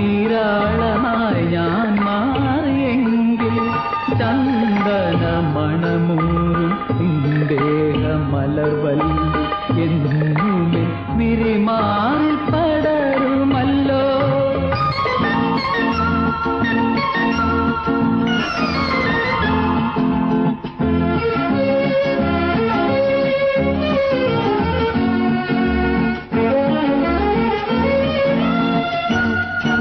നീരാളമായി ഞാൻ മാറിയെങ്കിൽ ചന്ദന മണമൂറും ദേഹമലർവൽ എന്നുമേ വിരിമാ